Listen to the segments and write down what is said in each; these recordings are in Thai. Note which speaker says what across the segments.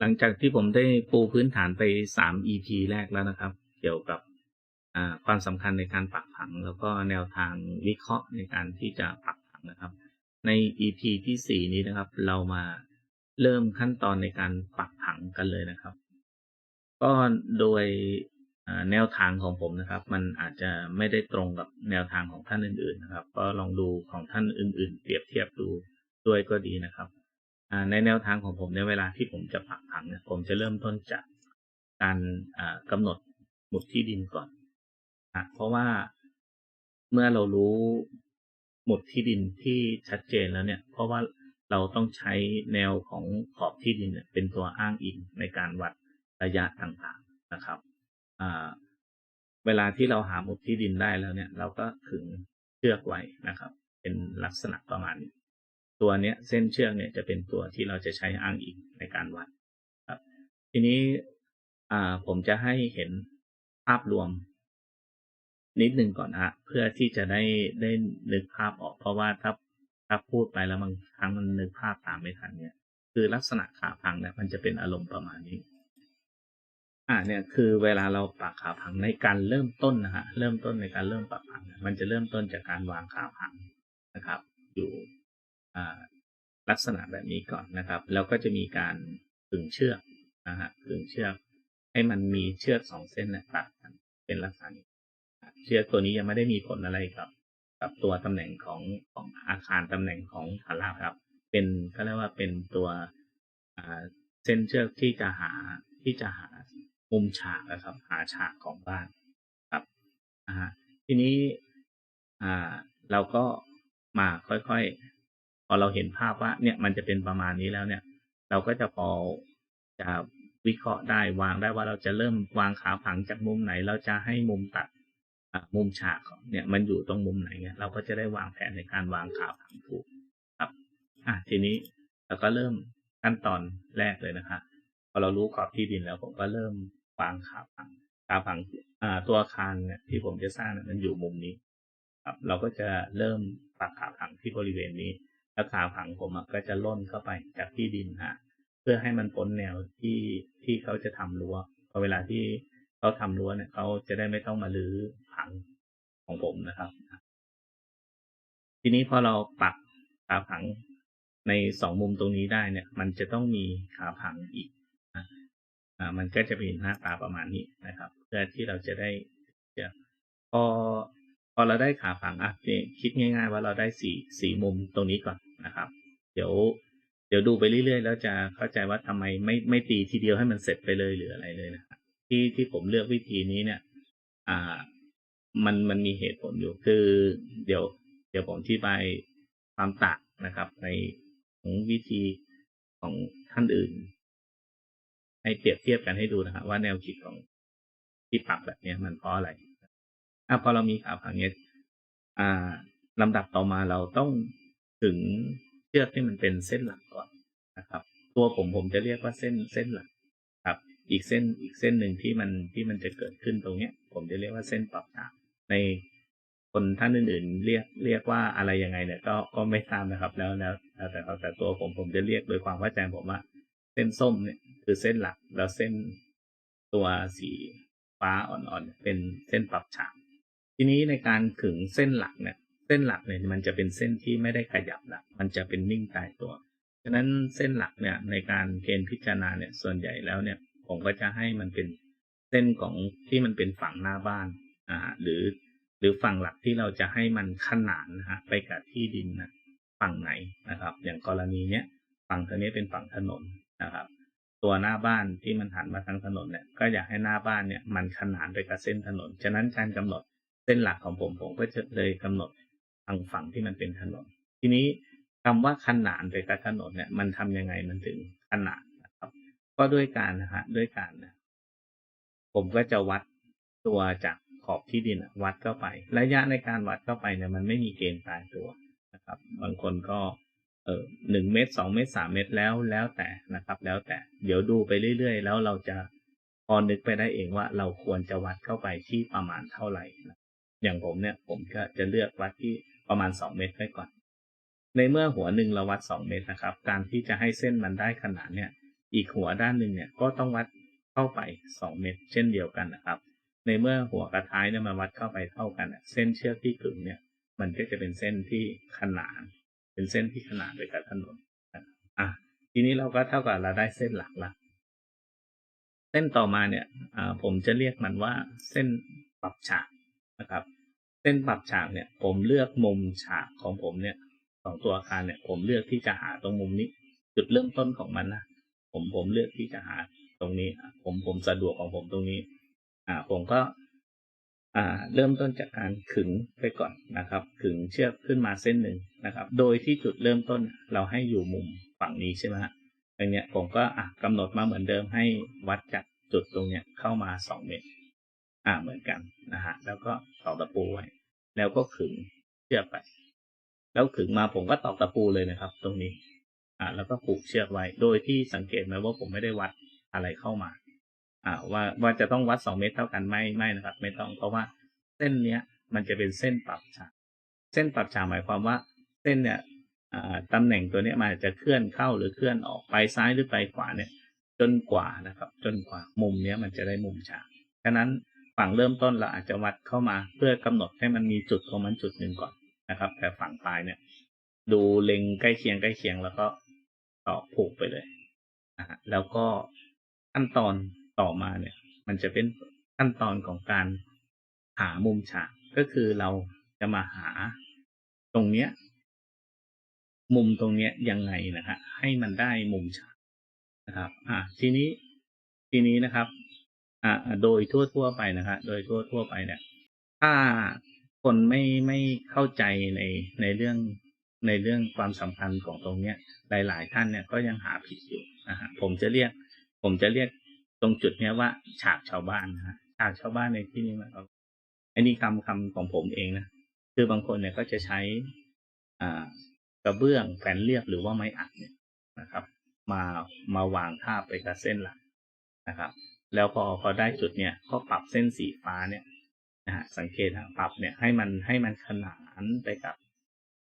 Speaker 1: หลังจากที่ผมได้ปูพื้นฐานไปสาม EP แรกแล้วนะครับ เกี่ยวกับความสำคัญในการปักผัง แล้วก็แนวทางวิเคราะห์ในการที่จะปักผังนะครับ ใน EP ที่สี่นี้นะครับ เรามาเริ่มขั้นตอนในการปักผังกันเลยนะครับ ก็โดยแนวทางของผมนะครับ มันอาจจะไม่ได้ตรงกับแนวทางของท่านอื่นๆนะครับ ก็ลองดูของท่านอื่น ๆ เปรียบเทียบดูด้วยก็ดีนะครับ ในแนวทางของผมในเวลาที่ผมจะปักผังเนี่ยผมจะเริ่มต้นจากการอ่ากำหนดหมุดที่ดินก่อนอะเพราะว่าเมื่อเรารู้หมุดที่ดินที่ชัดเจนแล้วเนี่ย เพราะว่าเราต้องใช้แนวของขอบที่ดินเป็นตัวอ้างอิงในการวัดระยะต่างๆนะครับเวลาที่เราหาหมุดที่ดินได้แล้วเนี่ย เราก็ขึงเชือกไว้นะครับ เป็นลักษณะประมาณนี้ ตัวเนี้ยเส้นเชือกเนี่ยจะเป็นตัวที่เราจะใช้อ้างอิงในการวัดครับ ทีนี้อ่าผมจะให้เห็นภาพรวม นิดหนึ่งก่อนฮะเพื่อที่จะได้ได้นึกภาพออก เพราะว่าถ้าถ้าพูดไปแล้วบางครั้งมันนึกภาพตามไม่ทันเนี่ย คือลักษณะขาพังเนี่ยมันจะเป็นอารมณ์ประมาณนี้ อ่าเนี่ยคือเวลาเราปักขาพังในการเริ่มต้นนะฮะเริ่มต้นในการเริ่มปักผัง มันจะเริ่มต้นจากการวางขาพังนะครับ อยู่ ลักษณะแบบนี้ก่อนนะครับ แล้วก็จะมีการขึงเชือกนะฮะขึงเชือก ให้มันมีเชือกสองเส้นนะตัดกันเป็นลักษณะนี้เชือกตัวนี้ยังไม่ได้มีผลอะไรกับกับตัวตำแหน่งของของอาคารตำแหน่งของฐานรากครับ เป็นก็เรียกว่าเป็นตัวเส้นเชือกที่จะหาที่จะหามุมฉากนะครับ หาฉากของบ้านครับทีนี้อ่าเราก็มาค่อยๆ พอเราเห็นภาพว่าเนี่ยมันจะเป็นประมาณนี้แล้วเนี่ย เราก็จะพอจะวิเคราะห์ได้วางได้ว่าเราจะเริ่มวางขาผังจากมุมไหน เราจะให้มุมตัดมุมฉากของเนี่ยมันอยู่ตรงมุมไหนเนี่ยเราก็จะได้วางแผนในการวางขาผังถูกครับอะทีนี้เราก็เริ่มขั้นตอนแรกเลยนะคะพอเรารู้ขอบที่ดินแล้วผมก็เริ่มวางขาผังขาผังอ่าตัวอาคารเนี่ยที่ผมจะสร้างมันอยู่มุมนี้ ครับ เราก็จะเริ่มปักขาผังที่บริเวณนี้ แล้วขาผังผมก็จะล่นเข้าไปจากที่ดินฮะเพื่อให้มันพ้นแนวที่ที่เขาจะทำรั้วพอเวลาที่เขาทำรั้วเนี่ยเขาจะได้ไม่ต้องมาลื้อผังของผมนะครับ ทีนี้พอเราปักขาผังในสองมุมตรงนี้ได้เนี่ย มันจะต้องมีขาผังอีกอ่ามันก็จะเป็นหน้าตาประมาณนี้นะครับ เพื่อที่เราจะได้จะพอพอเราได้ขาผังอะนี่คิดง่าย ๆ ว่าเราได้สี่สี่มุมตรงนี้ก่อน นะครับ เดี๋ยว เดี๋ยวดูไปเรื่อยๆ แล้วจะเข้าใจว่าทำไมไม่ไม่ตีทีเดียวให้มันเสร็จไปเลยหรืออะไรเลยนะครับที่ที่ผมเลือกวิธีนี้เนี่ย อ่า มันมันมีเหตุผลอยู่คือ เดี๋ยว เดี๋ยวผมอธิบายความต่างนะครับ ในของวิธีของท่านอื่น ให้เปรียบเทียบกันให้ดูนะครับว่าแนวคิดของที่ปรับแบบนี้มันเพราะอะไรอะพอเรามีขาผังเนี้ยอ่าลำดับต่อมาเราต้อง ถึงเชือกที่มันเป็นเส้นหลักก่อนนะครับ ตัวผมผมจะเรียกว่าเส้นเส้นหลักครับ อีกเส้นอีกเส้นหนึ่งที่มันที่มันจะเกิดขึ้นตรงเนี้ย ผมจะเรียกว่าเส้นปรับฉากในคนท่านอื่นๆ เรียกเรียกว่าอะไรยังไงเนี่ยก็ก็ไม่ทราบนะครับ แล้วแล้วแต่เแต่ตัวผมผมจะเรียกโดยความเข้าใจผมว่าเส้นส้มเนี่ยคือเส้นหลักแล้วเส้นตัวสีฟ้าอ่อนๆเป็นเส้นปรับฉากทีนี้ในการขึงเส้นหลักเนี่ย เส้นหลักเนี่ยมันจะเป็นเส้นที่ไม่ได้ขยับละมันจะเป็นนิ่งตายตัว ฉะนั้นเส้นหลักเนี่ยในการเกณฑ์พิจารณาเนี่ยส่วนใหญ่แล้วเนี่ยผมก็จะให้มันเป็นเส้นของที่มันเป็นฝั่งหน้าบ้านอ่าหรือหรือฝั่งหลักที่เราจะให้มันขนานนะฮะไปกับที่ดินนะฝั่งไหนนะครับ อย่างกรณีเนี้ยฝั่งทางนี้เป็นฝั่งถนนนะครับ ตัวหน้าบ้านที่มันหันมาทางถนนเนี่ยก็อยากให้หน้าบ้านเนี่ยมันขนานไปกับเส้นถนน ฉะนั้นการกำหนดเส้นหลักของผมผมก็จะเลยกำหนด ทางฝั่งที่มันเป็นถนน ทีนี้คำว่าขนานไปกับถนนเนี่ยมันทำยังไงมันถึงขนานนะครับ ก็ด้วยการนะฮะด้วยการนะผมก็จะวัดตัวจากขอบที่ดินวัดเข้าไป ระยะในการวัดเข้าไปเนี่ยมันไม่มีเกณฑ์ตายตัวนะครับ บางคนก็เออหนึ่งเมตรสองเมตรสามเมตรแล้วแล้วแต่นะครับ แล้วแต่เดี๋ยวดูไปเรื่อยๆ แล้วเราจะพอนึกไปได้เองว่าเราควรจะวัดเข้าไปที่ประมาณเท่าไหร่นะอย่างผมเนี่ยผมก็จะเลือกวัดที่ ประมาณสองเมตรไว้ก่อน ในเมื่อหัวหนึ่งเราวัดสองเมตรนะครับ การที่จะให้เส้นมันได้ขนาดเนี่ยอีกหัวด้านหนึ่งเนี่ยก็ต้องวัดเข้าไปสองเมตร เช่นเดียวกันนะครับ ในเมื่อหัวกับท้ายเนี่ยมาวัดเข้าไปเท่ากันเส้นเชือกที่ขึงเนี่ยมันก็จะเป็นเส้นที่ขนาน เป็นเส้นที่ขนานไปกับถนกับอะทีนี้เราก็เท่ากับเราได้เส้นหลักละเส้นต่อมาเนี่ยผมจะเรียกมันว่าเส้นปรับฉากนะครับ เส้นปรับฉากเนี่ย ผมเลือกมุมฉากของผมเนี่ยของตัวอาคารเนี่ย ผมเลือกที่จะหาตรงมุมนี้ จุดเริ่มต้นของมันนะผมผมเลือกที่จะหาตรงนี้ผมผมสะดวกของผมตรงนี้ อ่า ผมก็ อ่า เริ่มต้นจากการขึงไปก่อนนะครับ ขึงเชือกขึ้นมาเส้นหนึ่งนะครับ โดยที่จุดเริ่มต้นเราให้อยู่มุมฝั่งนี้ใช่ไหมฮะตรงเนี้ยผมก็อะกำหนดมาเหมือนเดิมให้วัดจากจุดตรงเนี้ยเข้ามาสองเมตร อ่าเหมือนกันนะฮะ แล้วก็ตอกตะปูไว้ แล้วก็ขึงเชือกไป แล้วขึงมาผมก็ตอกตะปูเลยนะครับ ตรงนี้ อ่า แล้วก็ผูกเชือกไว้ โดยที่สังเกตไหมว่าผมไม่ได้วัดอะไรเข้ามา อ่า ว่าว่าจะต้องวัดสองเมตรเท่ากันไม่ไม่นะครับ ไม่ต้องเพราะว่าเส้นเนี้ย มันจะเป็นเส้นปรับฉากเส้นปรับฉากหมายความว่า เส้นเนี่ยอ่าตำแหน่งตัวเนี้ยมันจจะเคลื่อนเข้าหรือเคลื่อนออกไปซ้ายหรือไปขวาเนี่ย จนกว่านะครับ จนกว่ามุมเนี้ยมันจะได้มุมฉาก ฉะนั้น ฝั่งเริ่มต้นเราอาจจะวัดเข้ามาเพื่อกำหนดให้มันมีจุดของมันจุดหนึ่งก่อนนะครับ แต่ฝั่งปลายเนี่ย ดูเล็งใกล้เคียงใกล้เคียงแล้วก็ต่อผูกไปเลยนะฮะแล้วก็ขั้นตอนต่อมาเนี่ย มันจะเป็นขั้นตอนของการหามุมฉากก็คือเราจะมาหาตรงเนี้ย มุมตรงเนี้ยยังไงนะฮะให้มันได้มุมฉากนะครับ อ่าทีนี้ทีนี้นะครับ อ่าโดยทั่วทั่วไปนะฮะโดยทั่วทั่วไปเนี่ย ถ้าคนไม่ไม่เข้าใจในในเรื่องในเรื่องความสำคัญของตรงเนี้ย หลาย ๆ ท่านเนี่ยก็ยังหาผิดอยู่นะฮะผมจะเรียก ผมจะเรียกตรงจุดเนี้ยว่า ฉากชาวบ้านนะฮะฉากชาวบ้านในที่นี้หมายความอันนี้คำคำของผมเองนะคือบางคนเนี่ยก็จะใช้อ่ากระเบื้องแผ่นเรียบหรือว่าไม้อัดเนี่ยนะครับ มามาวางทาบไปกับเส้นหลักนะครับ แล้วพอพอได้จุดเนี่ยก็ปรับเส้นสีฟ้าเนี่ยนะฮะสังเกตนะปรับเนี่ยให้มันให้มันขนานไปกับ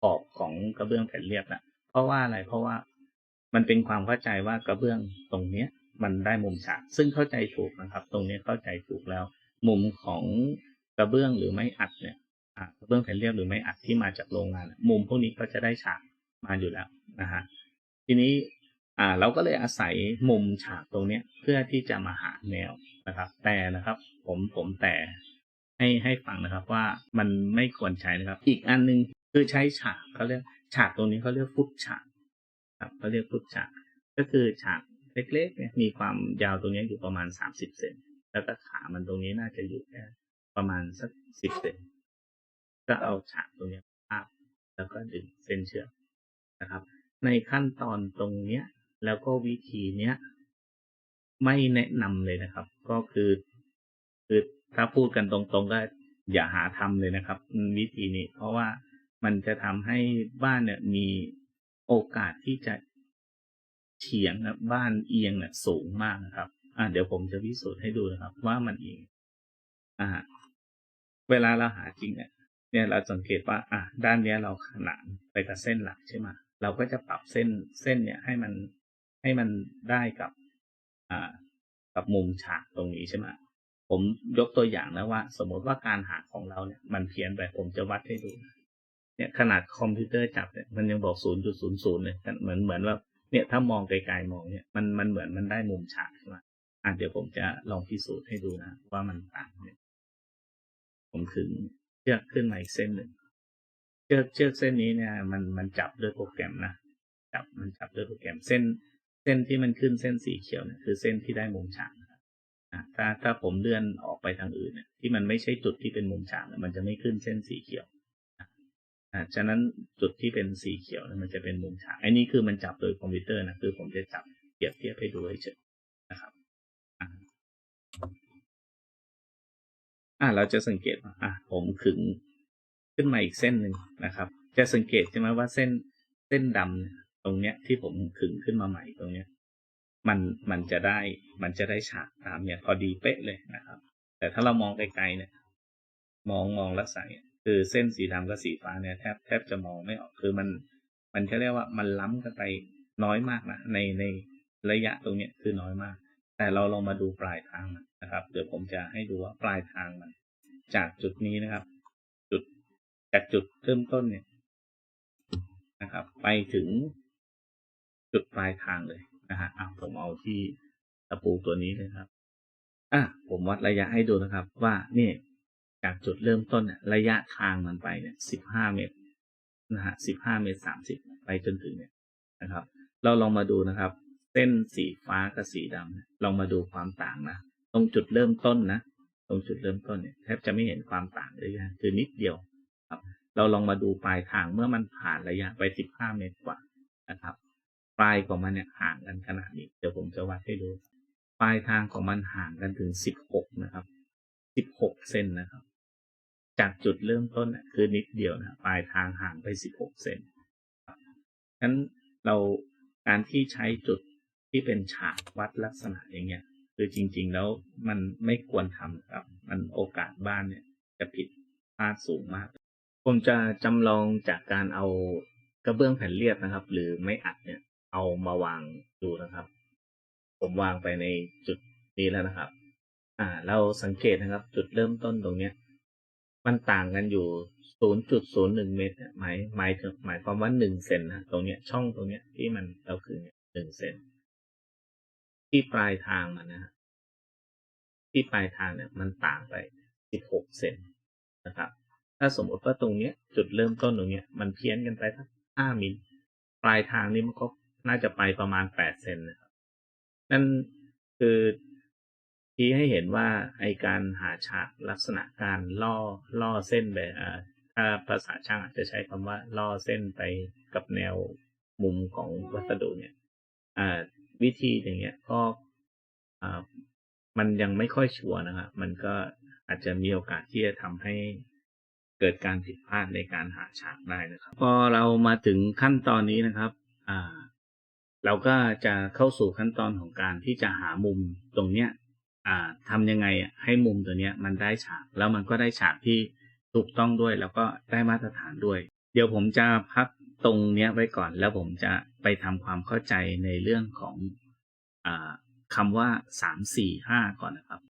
Speaker 1: ขอบของกระเบื้องแผ่นเรียบนะเพราะว่าอะไรเพราะว่ามันเป็นความเข้าใจว่ากระเบื้องตรงเนี้ย มันได้มุมฉากซึ่งเข้าใจถูกนะครับ ตรงเนี้ยเข้าใจถูกแล้ว มุมของกระเบื้องหรือไม้อัดเนี่ยกระเบื้องแผ่นเรียบหรือไม้อัดที่มาจากโรงงาน มุมพวกนี้ก็จะได้ฉากมาอยู่แล้วนะฮะทีนี้ อ่า เราก็เลยอาศัยมุมฉากตรงเนี้ยเพื่อที่จะมาหาแนวนะครับ แต่นะครับ ผมผมแต่ให้ให้ฟังนะครับว่ามันไม่ควรใช้นะครับ อีกอันหนึงคือใช้ฉากเขาเรียกฉากตรงนี้เขาเรียกฟุตฉากครับเขาเรียกฟุตฉาก ก็คือฉากเล็กๆเนี่ยมีความยาวตรงนี้อยู่ประมาณสามสิบเซนแล้วก็ขามันตรงนี้น่าจะอยู่แค่ประมาณสักสิบเซนก็เอาฉากตรงนี้ยพาดแล้วก็ดึงเส้นเชือกนะครับ ในขั้นตอนตรงเนี้ย แล้วก็วิธีเนี้ยไม่แนะนำเลยนะครับ ก็คือคือถ้าพูดกันตรงๆก็อย่าหาทำเลยนะครับ วิธีนี้ เพราะว่ามันจะทำให้บ้านเนี่ยมีโอกาสที่จะเฉียงนะบ้านเอียงเนี่ยสูงมากนะครับ อ่าเดี๋ยวผมจะพิสูจน์ให้ดูนะครับ ว่ามันเอียงอ่า เวลาเราหาจริงเนี่ยเนี่ยเราสังเกตว่า อะด้านเนี้ยเราขนานไปกับเส้นหลักใช่ไหมเราก็จะปรับเส้นเส้นเนี่ยให้มัน ให้มันได้กับอ่ากับมุมฉากตรงนี้ใช่ไหมผมยกตัวอย่างนะว่า สมมติว่าการหาของเราเนี่ยมันเพี้ยนไปผมจะวัดให้ดูเนี่ยขนาดคอมพิวเตอร์จับเนี่ยมันยังบอกศูนย์จุดศูนย์ศูนย์เลยเหมือนเหมือนว่าเนี่ยถ้ามองไกลๆมองเนี่ยมันมันเหมือนมันได้มุมฉากใช่ไหมอะเดี๋ยวผมจะลองพิสูจน์ให้ดูนะ ว่ามันต่างเนี่ยผมขึงเชือกขึ้นมาอีกเส้นหนึ่งเชือกเชือกเส้นนี้เนี่ย มันมันจับด้วยโปรแกรมนะจับมันจับด้วยโปรแกรมเส้น เส้นที่มันขึ้นเส้นสีเขียวเนี่ยคือเส้นที่ได้มุมฉากนะครับถ้าถ้าผมเลื่อนออกไปทางอื่นเนี่ยที่มันไม่ใช่จุดที่เป็นมุมฉากเนี่ยมันจะไม่ขึ้นเส้นสีเขียวอ่าฉะนั้นจุดที่เป็นสีเขียวเนี่ยมันจะเป็นมุมฉากอ้นี่คือมันจับโดยคอมพิวเตอร์นะคือผมจะจับเปรียบเทียบให้ดูเฉยๆนะครับอ่าเราจะสังเกตว่าอะผมขึงขึ้นมาอีกเส้นหนึ่งนะครับ จะสังเกตใช่ไหมว่าเส้นเส้นดำ ตรงเนี้ยที่ผมขึงขึ้นมาใหม่ตรงเนี้ย มันมันจะได้มันจะได้ฉากตามเนี่ยพอดีเป๊ะเลยนะครับ แต่ถ้าเรามองไกลๆเนี่ย มองมองลักษณะเนี่ยคือเส้นสีดำกับสีฟ้าเนี่ยแทบแทบจะมองไม่ออกคือมันมันจะเรียกว่ามันล้ำกันไปน้อยมากนะในในระยะตรงเนี้ยคือน้อยมาก แต่เราลองมาดูปลายทางนะครับ เดี๋ยวผมจะให้ดูว่าปลายทางมัน จากจุดนี้นะครับ จุดจากจุดเริ่มต้นเนี่ยนะครับ ไปถึง จุดปลายทางเลยนะฮะอะผมเอาที่ตะปูตัวนี้เลยครับ อะผมวัดระยะให้ดูนะครับ ว่านี่จากจุดเริ่มต้นเนี่ยระยะทางมันไปเนี่ยสิบห้าเมตรนะฮะสิบห้าเมตรสามสิบไปจนถึงเนี่ยนะครับ เราลองมาดูนะครับ เส้นสีฟ้ากับสีดำลองมาดูความต่างนะตรงจุดเริ่มต้นนะตรงจุดเริ่มต้นเนี่ยแทบจะไม่เห็นความต่างเลยนะคือนิดเดียวครับ เราลองมาดูปลายทางเมื่อมันผ่านระยะไปสิบห้าเมตรกว่านะครับ ปลายของมันเนี่ยห่างกันขนาดนี้เดี๋ยวผมจะวัดให้ดูปลายทางของมันห่างกันถึงสิบหกนะครับสิบหกเซนนะครับ จากจุดเริ่มต้นน่ะคือนิดเดียวนะปลายทางห่างไปสิบหกเซนครับฉะนั้นเราการที่ใช้จุดที่เป็นฉากวัดลักษณะอย่างเงี้ยคือจริง ๆ แล้วมันไม่ควรทำครับ มันโอกาสบ้านเนี่ยจะผิดพลาดสูงมาก ผมจะจำลองจากการเอากระเบื้องแผ่นเรียบนะครับ หรือไม่อัดเนี่ย เอามาวางดูนะครับ ผมวางไปในจุดนี้แล้วนะครับ อ่า เราสังเกตนะครับ จุดเริ่มต้นตรงเนี้ย มันต่างกันอยู่ 0.01 เมตรเนี่ยหมายหมายถึงหมายความว่า1เซนนะตรงเนี้ยช่องตรงเนี้ยที่มันเราคือเนี่ย1เซนที่ปลายทางมันนะฮะที่ปลายทางเนี่ยมันต่างไป 16 เซนนะครับ ถ้าสมมติว่าตรงเนี้ย จุดเริ่มต้นตรงเนี้ยมันเพี้ยนกันไปทั้ง5มิลปลายทางนี้มันก็ น่าจะไปประมาณ8เซนนะครับ นั่นคือชี้ให้เห็นว่าไอการหาฉากลักษณะการล่อล่อเส้นไปอ่าถ้าภาษาช่างอาจจะใช้คำว่าล่อเส้นไปกับแนวมุมของวัสดุเนี่ยอ่าวิธีอย่างเงี้ยก็อ่ามันยังไม่ค่อยชัวร์นะครับมันก็อาจจะมีโอกาสที่จะทำให้เกิดการผิดพลาดในการหาฉากได้นะครับ พอเรามาถึงขั้นตอนนี้นะครับ อ่า เราก็จะเข้าสู่ขั้นตอนของการที่จะหามุมตรงเนี้ยอ่าทำยังไงให้มุมตัวเนี้ยมันได้ฉาก แล้วมันก็ได้ฉากที่ถูกต้องด้วยแล้วก็ได้มาตรฐานด้วย เดี๋ยวผมจะพักตรงเนี้ยไว้ก่อนแล้วผมจะไปทำความเข้าใจในเรื่องของอ่าคำว่าสามสี่ห้าก่อนนะครับ